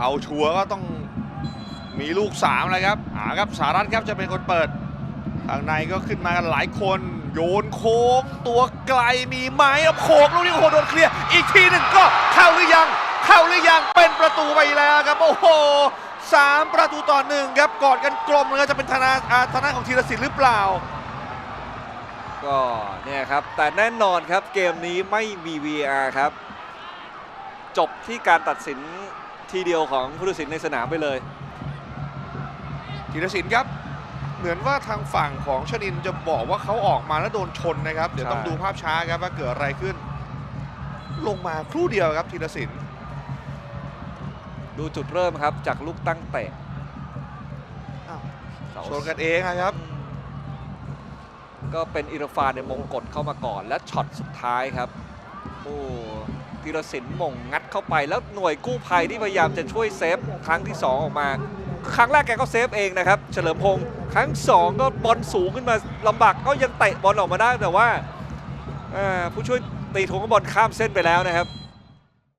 เอาชัวร์ก็ต้องมีลูกสามเลยครับหาครับสารัตครับจะเป็นคนเปิดทางในก็ขึ้นมากันหลายคนโยนโค้งตัวไกลมีไหม้เอาโขกลูกนี้โอ้โหโดนเคลียร์อีกทีหนึ่งก็เข้าหรือยัง เข้าหรือยังเป็นประตูไปแล้วครับ โอ้โหสามประตูต่อหนึ่งครับกอดกันกลมเลยจะเป็นธนาอาธนาของธีรศิลป์หรือเปล่า ก็เนี่ยครับ แต่แน่นอนครับเกมนี้ไม่มี VR ครับ จบที่การตัดสิน ทีเดียวของผู้ตัดสินในสนามไปเลยธีรศิลป์ครับ เหมือนว่าทางฝั่งของชนินจะบอกว่าเขาออกมาแล้วโดนชนนะครับ เดี๋ยวใช่ต้องดูภาพช้าครับว่าเกิดอะไรขึ้น ลงมาครู่เดียวครับธีรศิลป์ดูจุดเริ่มครับจากลูกตั้งเตะอ้าวเสาชนกันเองนะครับ ก็เป็นอิรฟานในยมงกดเข้ามาก่อนและช็อตสุดท้ายครับ โอ้ ธีรศิลป์มงงัดเข้าไปแล้วหน่วยกู้ภัยที่พยายามจะช่วยเซฟครั้งที่ 2 ออกมา ครั้งแรกแกก็เซฟเองนะครับ เฉลิมพงศ์ครั้ง 2 ก็บอลสูงขึ้นมาลำบากก็ยังเตะบอลออกมาได้แต่ว่าผู้ช่วยตีทงก็บอลข้ามเส้นไปแล้วนะครับ